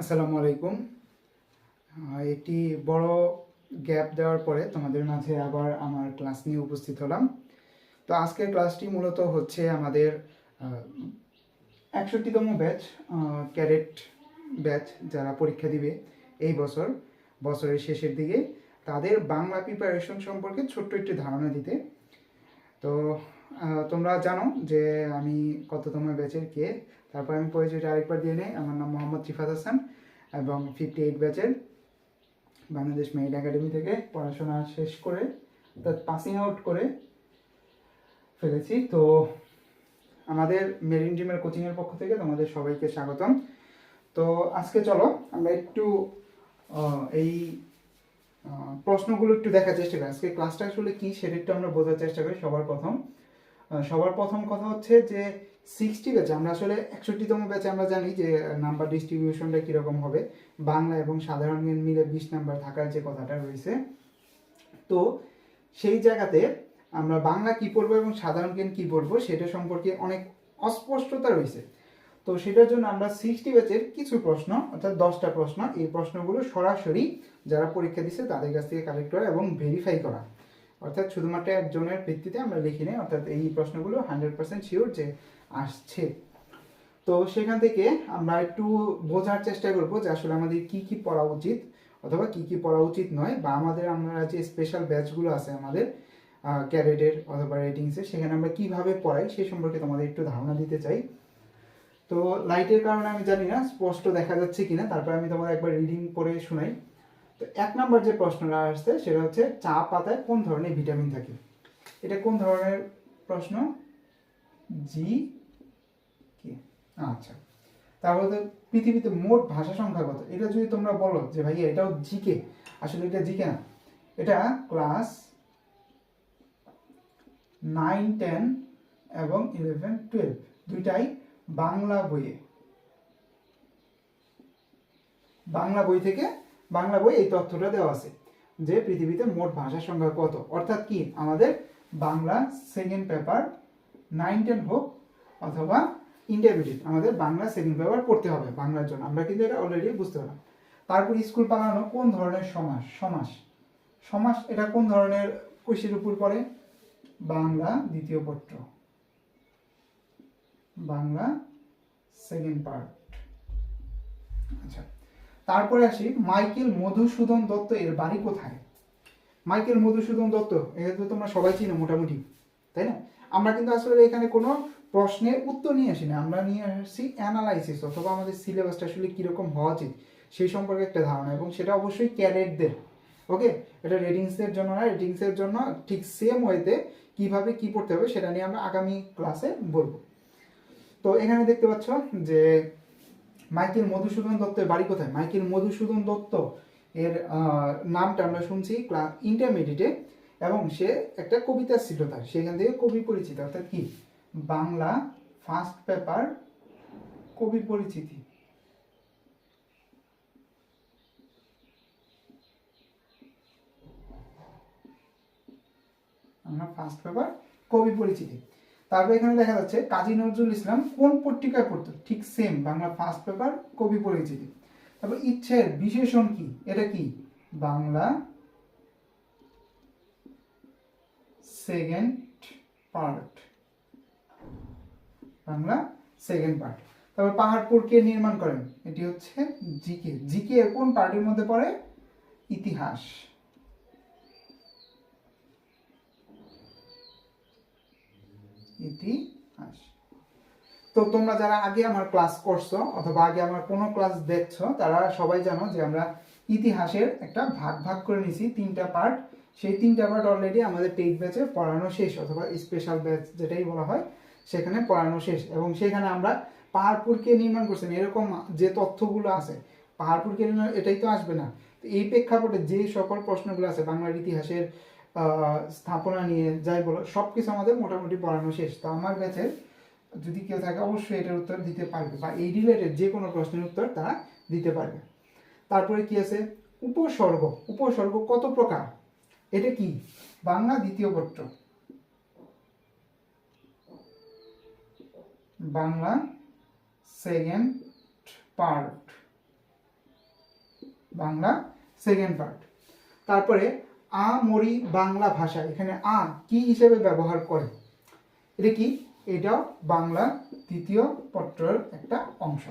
আসসালামু আলাইকুম। একটি বড় গ্যাপ দেওয়ার পরে তোমাদের মাঝে আবার আমার ক্লাস নিয়ে উপস্থিত হলাম। তো আজকের ক্লাসটি মূলত হচ্ছে আমাদের একষট্টিতম ব্যাচ ক্যাডেট ব্যাচ যারা পরীক্ষা দিবে এই বছর, বছরের শেষের দিকে। তাদের বাংলা প্রিপারেশন সম্পর্কে ছোট্ট একটি ধারণা দিতে। তো তোমরা জানো যে আমি কততম ব্যাচের কে। তারপর আমি পরিচয়টা আরেকবার দিয়ে নেই। আমার নাম মোহাম্মদ রিফাত হাসান এবং ফিফটি এইট ব্যাচের বাংলাদেশ মেরিট একাডেমি থেকে পড়াশোনা শেষ করে অর্থাৎ পাসিং আউট করে ফেলেছি। তো আমাদের মেরিন টিমের কোচিংয়ের পক্ষ থেকে তোমাদের সবাইকে স্বাগতম। তো আজকে চলো আমরা একটু এই প্রশ্নগুলো একটু দেখার চেষ্টা করি। আজকে ক্লাসটা আসলে কী সেটা একটু আমরা বোঝার চেষ্টা করি সবার প্রথম। সবার প্রথম কথা হচ্ছে যে সিক্সটি ব্যাচে আমরা আসলে একষট্টিতম ব্যাচে আমরা জানি যে নাম্বার ডিস্ট্রিবিউশনটা কীরকম হবে। বাংলা এবং সাধারণ জ্ঞান মিলে বিশ নাম্বার থাকার যে কথাটা রয়েছে। তো সেই জায়গাতে আমরা বাংলা কি পড়ব এবং সাধারণ জ্ঞান কি পড়ব, সেটা সম্পর্কে অনেক অস্পষ্টতা রয়েছে। তো সেটার জন্য আমরা সিক্সটি ব্যাচের কিছু প্রশ্ন, অর্থাৎ দশটা প্রশ্ন, এই প্রশ্নগুলো সরাসরি যারা পরীক্ষা দিচ্ছে তাদের কাছ থেকে কালেক্ট করা এবং ভেরিফাই করা। অর্থাৎ শুধুমাত্র একজনের ভিত্তিতে আমরা লিখি নেই, অর্থাৎ এই প্রশ্নগুলো হান্ড্রেড পার্সেন্ট শিওর যে আসছে। তো সেখান থেকে আমরা একটু বোঝার চেষ্টা করব যে আসলে আমাদের কি কি পড়া উচিত অথবা কি কি পড়া উচিত নয়, বা আমাদের, আমরা যে স্পেশাল ব্যাচগুলো আছে আমাদের ক্যারেটের অথবা রেটিংসের সেখানে আমরা কীভাবে পড়াই সে সম্পর্কে তোমাদের একটু ধারণা দিতে চাই। তো লাইটের কারণে আমি জানি না, স্পষ্ট দেখা যাচ্ছে কিনা, তারপর আমি তোমাদের একবার রিডিং পড়ে শোনাই। তো এক নম্বর যে প্রশ্নটা আসছে, সেটা হচ্ছে চা পাতায় কোন ধরনের ভিটামিন থাকে? এটা কোন ধরনের প্রশ্ন? জি কি আচ্ছা। তাহলে পৃথিবীতে মোট ভাষা সংখ্যা কত? এটা যদি তোমরা বলো যে ভাই এটাও জিকে আসলে এটা জিকে না। এটা ক্লাস নাইন টেন এবং ইলেভেন টুয়েলভ দুইটাই বাংলা বইয়ে। বাংলা বই থেকে বাংলা বই এই তথ্যটা দেওয়া আছে যে পৃথিবীতে মোট ভাষার সংখ্যা কত? অর্থাৎ কি? আমাদের Bangla second paper nine ten হোক অথবা ইন্টারমিডিয়েট আমাদের বাংলা সেকেন্ড পেপার পড়তে হবে বাংলার জন্য। আমরা কিন্তু এটা অলরেডি বুঝতে পারলাম। তারপর স্কুল পালানো কোন ধরনের সমাস? সমাস। সমাস এটা কোন ধরনের কোষের উপর পড়ে? বাংলা দ্বিতীয় পত্র। বাংলা সেকেন্ড পার্ট আচ্ছা। তারপরে আসি মাইকেল মধুসূদন দত্ত, এর বাড়ি কোথায়? মাইকেল মধুসূদন দত্ত, এটা তো তোমরা সবাই চিনো মোটামুটি, তাই না? আমরা কিন্তু আসলে এখানে কোনো প্রশ্নের উত্তর নিয়ে আসি না আমরা নিয়ে আসছি অ্যানালাইসিস অথবা আমাদের সিলেবাসটা আসলে কীরকম হওয়া উচিত, সেই সম্পর্কে একটা ধারণা, এবং সেটা অবশ্যই ক্যাডেটদের ওকে এটা রেটিংসের জন্য না রেটিংসের জন্য ঠিক সেম ওয়েতে কীভাবে কি পড়তে হবে, সেটা নিয়ে আমরা আগামী ক্লাসে বলব। তো এখানে দেখতে পাচ্ছ যে মাইকেল মধুসূদন দত্তের বাড়ি কোথায়? মাইকেল মধুসূদন দত্ত এর নামটা আমরা শুনছি ক্লাস ইন্টারমিডিয়েটে এবং সে একটা কবিতা ছিল তার। সেখান থেকে কবি পরিচিত, অর্থাৎ কি? বাংলা ফার্স্ট পেপার কবি পরিচিতি। আমরা ফার্স্ট পেপার কবি পরিচিতি। তারপর এখানে দেখা যাচ্ছে কাজী নজরুল ইসলাম কোন পত্রিকায় পড়তো ঠিক সেম বাংলা ফার্স্ট পেপার কবি পরিচিতি। তারপর ইচ্ছের বিশেষণ কি? এটা কি? Bangla second part Bangla second part তারপর পাহাড়পুর কে নির্মাণ করেন? এটি হচ্ছে জিকে জিকে কোন পার্টের মধ্যে পড়ে? ইতিহাস। ইতিহাস তো তোমরা যারা আগে আমার ক্লাস করছ অথবা আগে আমার কোনো ক্লাস দেখছ, তারা সবাই জানো যে আমরা ইতিহাসের একটা ভাগ ভাগ করে নিছি তিনটা পার্ট সেই তিনটা পার্ট অলরেডি আমাদের টেক ব্যাচে পড়ানো শেষ, অথবা স্পেশাল ব্যাচ যেটাই বলা হয়, সেখানে পড়ানো শেষ। এবং সেখানে আমরা পাহাড়পুরকে নির্মাণ করছেন এরকম যে তথ্যগুলো আছে পাহাড়পুরকে নির্মাণ এটাই তো আসবে না। এই প্রেক্ষাপটে যে সকল প্রশ্নগুলো আছে, বাংলার ইতিহাসের স্থাপনা নিয়ে যাই বলো সব কিছু আমাদের মোটামুটি পড়ানো শেষ। তো আমার ব্যাচের যদি কেউ থাকে, অবশ্যই এটার উত্তর দিতে পারবে বা এই রিলেটেড যে কোনো প্রশ্নের উত্তর তারা দিতে পারবে। তারপরে কি আছে? উপসর্গ। উপসর্গ কত প্রকার? এটা কি? বাংলা দ্বিতীয় পত্র। Bangla second part Bangla second part তারপরে আ মরি বাংলা ভাষা, এখানে আ কি হিসেবে ব্যবহার করে? এটা কি? এটাও বাংলা তৃতীয় পত্রের একটা অংশ।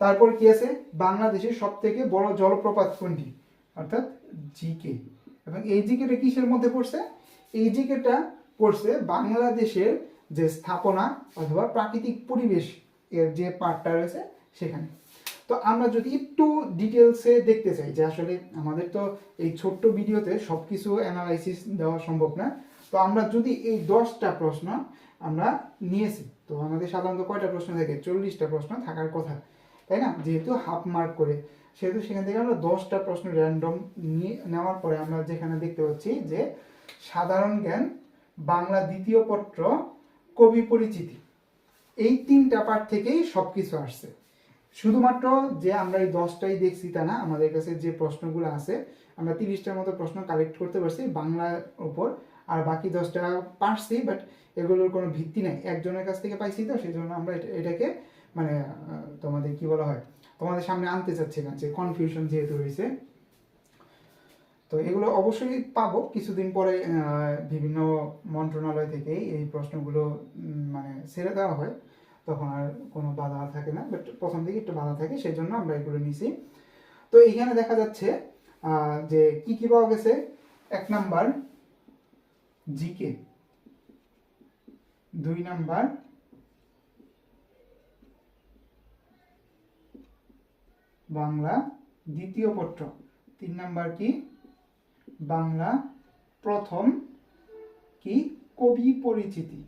তারপর কি আছে? বাংলাদেশের সব থেকে বড় জলপ্রপাত কোনটি? অর্থাৎ জিকে এবং এই জিকেটা কিসের মধ্যে পড়ছে? এই জিকেটা পড়ছে বাংলাদেশের যে স্থাপনা অথবা প্রাকৃতিক পরিবেশ এর যে পার্টটা রয়েছে, সেখানে। তো আমরা যদি একটু ডিটেলসে দেখতে চাই যে আসলে আমাদের তো এই ছোট্ট ভিডিওতে সব কিছু অ্যানালাইসিস দেওয়া সম্ভব না, তো আমরা যদি এই দশটা প্রশ্ন আমরা নিয়েছি, তো আমাদের সাধারণত কয়টা প্রশ্ন থাকে? চল্লিশটা প্রশ্ন থাকার কথা, তাই না? যেহেতু হাফ মার্ক করে, সেহেতু সেখান থেকে আমরা দশটা প্রশ্ন র্যান্ডম নিয়ে নেওয়ার পরে আমরা যেখানে দেখতে পাচ্ছি যে সাধারণ জ্ঞান, বাংলা দ্বিতীয় পত্র, কবি পরিচিতি, এই তিনটা পার্ট থেকেই সব কিছু আসছে। শুধুমাত্র যে আমরা এই দশটাই দেখছি তা না, আমাদের কাছে যে প্রশ্নগুলো আছে, আমরা তিরিশটার মতো প্রশ্ন কালেক্ট করতে পারছি বাংলার ওপর, আর বাকি দশটা পারছি বাট এগুলোর কোনো ভিত্তি নাই। একজনের কাছ থেকে পাইছি তো সেই জন্য আমরা এটা- এটাকে মানে তোমাদের কি বলা হয়, তোমাদের সামনে আনতে চাচ্ছি না, যে কনফিউশন যেহেতু রয়েছে। তো এগুলো অবশ্যই পাবো। কিছুদিন পরে বিভিন্ন মন্ত্রণালয় থেকে এই প্রশ্নগুলো মানে ছেড়ে দেওয়া হয়। তখন আর কোনো বাধা থাকে না বাট প্রথম দিকে একটু বাধা থাকে সেই জন্য আমরা এগুলো নিছি। তো এখানে দেখা যাচ্ছে যে কি কি পাওয়া গেছে? এক নাম্বার জিকে। দুই নাম্বার বাংলা দ্বিতীয় পত্র। তিন নাম্বার কি? বাংলা প্রথম কি? কবি পরিচিতি।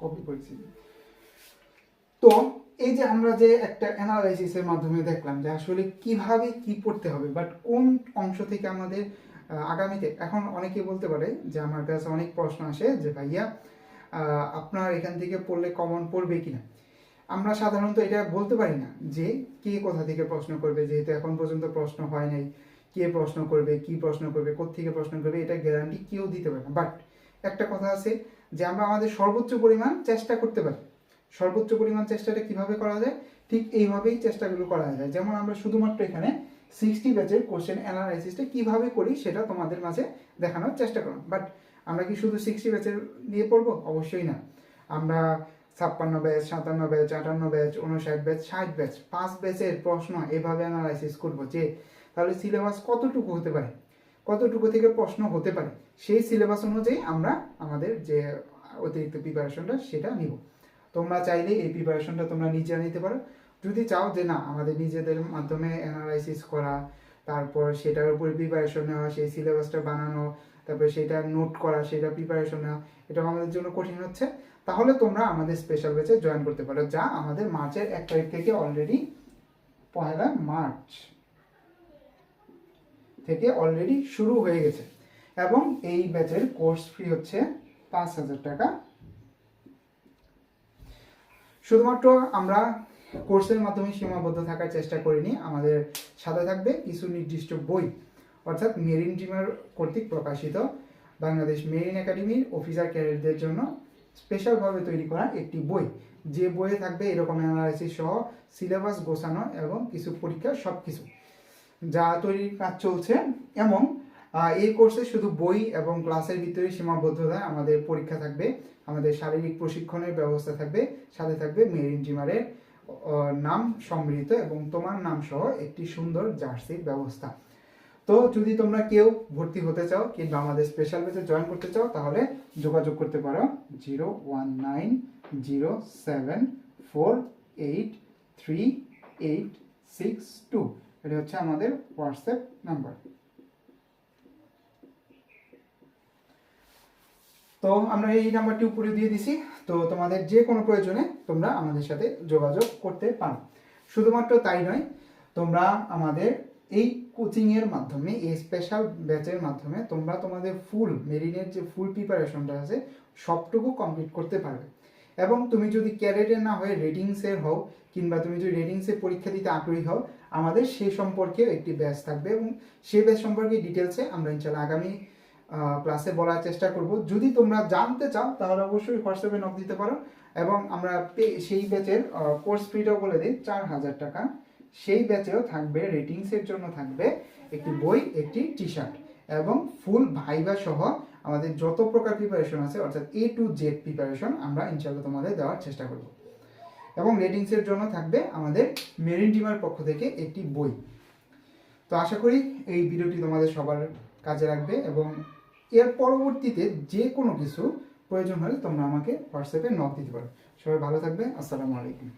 কবি পরিচিতি তো এই যে আমরা যে একটা অ্যানালাইসিসের মাধ্যমে দেখলাম যে আসলে কীভাবে কি পড়তে হবে বাট কোন অংশ থেকে আমাদের আগামীতে, এখন অনেকে বলতে পারে যে আমার কাছে অনেক প্রশ্ন আসে যে ভাইয়া আপনার এখান থেকে পড়লে কমন পড়বে কিনা? আমরা সাধারণত এটা বলতে পারি না যে কে কোথা থেকে প্রশ্ন করবে, যেহেতু এখন পর্যন্ত প্রশ্ন হয় নাই, কে প্রশ্ন করবে, কি প্রশ্ন করবে, কোত্থেকে প্রশ্ন করবে, এটা গ্যারান্টি কেউ দিতে পারে না। বাট একটা কথা আছে যে আমরা আমাদের সর্বোচ্চ পরিমাণ চেষ্টা করতে পারি। সর্বোচ্চ পরিমাণ চেষ্টাটা কীভাবে করা যায়? ঠিক এইভাবেই চেষ্টাগুলো করা যায়। যেমন আমরা শুধুমাত্র এখানে সিক্সটি ব্যাচের কোশ্চেন অ্যানালাইসিসটা কীভাবে করি সেটা তোমাদের মাঝে দেখানোর চেষ্টা করলাম। বাট আমরা কি শুধু সিক্সটি ব্যাচের নিয়ে পড়ব? অবশ্যই না। আমরা ছাপ্পান্ন ব্যাচ সাতান্ন ব্যাচ আটান্ন ব্যাচ উনষাট ব্যাচ ষাট ব্যাচ পাঁচ ব্যাচের প্রশ্ন এভাবে অ্যানালাইসিস করব যে তাহলে সিলেবাস কতটুকু হতে পারে? কতটুকু থেকে প্রশ্ন হতে পারে, সেই সিলেবাস অনুযায়ী আমরা আমাদের যে অতিরিক্ত প্রিপারেশনটা সেটা নিব। তোমরা চাইলে এই প্রিপারেশনটা তোমরা নিজে নিতে পারো। যদি চাও যে না, আমাদের নিজেদের মাধ্যমে অ্যানালাইসিস করা, তারপর সেটার উপরে প্রিপারেশন নেওয়া, সেই সিলেবাসটা বানানো, তারপর সেটা নোট করা, সেটা প্রিপারেশন নেওয়া এটা আমাদের জন্য কঠিন হচ্ছে। তাহলে তোমরা আমাদের স্পেশাল ব্যাচে জয়েন করতে পারো, যা আমাদের মার্চের এক তারিখ থেকে অলরেডি পয়লা মার্চ। থেকে অলরেডি শুরু হয়ে গেছে। এবং এই ব্যাচের কোর্স ফি হচ্ছে পাঁচ হাজার টাকা। শুধুমাত্র আমরা কোর্সের মাধ্যমে সীমাবদ্ধ থাকার চেষ্টা করিনি, আমাদের সাথে থাকবে কিছু নির্দিষ্ট বই, অর্থাৎ মেরিন টিমের কর্তৃক প্রকাশিত বাংলাদেশ মেরিন একাডেমির অফিসার ক্যাডেটদের জন্য স্পেশালভাবে তৈরি করা একটি বই। যে বইয়ে থাকবে এরকম অ্যানালাইসিস সহ সিলেবাস গোছানো এবং কিছু পরীক্ষা সব কিছু যা তৈরির কাজ চলছে, এবং এই কোর্সে শুধু বই এবং ক্লাসের ভিতরে সীমাবদ্ধতা আমাদের পরীক্ষা থাকবে, আমাদের শারীরিক প্রশিক্ষণের ব্যবস্থা থাকবে, সাথে থাকবে মেরিন জিমারের নাম সম্মিলিত এবং তোমার নাম সহ একটি সুন্দর জার্সির ব্যবস্থা। তো যদি তোমরা কেউ ভর্তি হতে চাও কিংবা আমাদের স্পেশাল ব্যাচে জয়েন করতে চাও, তাহলে যোগাযোগ করতে পারো zero one nine zero seven four eight three eight six two. এটা হচ্ছে আমাদের হোয়াটসঅ্যাপ নাম্বার তো আমরা এই নাম্বারটি উপরে দিয়ে দিছি। তো তোমাদের যে কোনো প্রয়োজনে তোমরা আমাদের সাথে যোগাযোগ করতে পারো। শুধুমাত্র তাই নয়, তোমরা আমাদের এই কোচিংয়ের মাধ্যমে, এই স্পেশাল ব্যাচের মাধ্যমে তোমরা তোমাদের ফুল মেরিনের যে ফুল প্রিপারেশনটা আছে, সবটুকু কমপ্লিট করতে পারবে। এবং তুমি যদি ক্যারেটের না হয়ে রেটিংসের হও, কিংবা তুমি যদি রেটিংসে পরীক্ষা দিতে আগ্রহী হও আমাদের সে সম্পর্কে একটি ব্যাচ থাকবে এবং সেই ব্যাচ সম্পর্কে ডিটেলসে আমরা ইনশাল্লাহ আগামী ক্লাসে বলার চেষ্টা করব। যদি তোমরা জানতে চাও, তাহলে অবশ্যই হোয়াটসঅ্যাপে নক দিতে পারো এবং আমরা সেই ব্যাচের কোর্স ফিটাও বলে দিই চার হাজার টাকা। সেই ব্যাচেও থাকবে রেটিংসের জন্য থাকবে একটি বই, একটি টি শার্ট এবং ফুল ভাইবা সহ আমাদের যত প্রকার প্রিপারেশন আছে, অর্থাৎ এ টু জেড প্রিপারেশন আমরা ইনশাল্লাহ তোমাদের দেওয়ার চেষ্টা করব। এবং রেটিংসের জন্য থাকবে আমাদের মেরিন টিমার পক্ষ থেকে একটি বই। তো আশা করি এই ভিডিওটি তোমাদের সবার কাজে লাগবে এবং এর পরবর্তীতে যে কোনো কিছু প্রয়োজন হলে তোমরা আমাকে হোয়াটসঅ্যাপে নক দিতে পারো। সবাই ভালো থাকবে। আসসালামু আলাইকুম।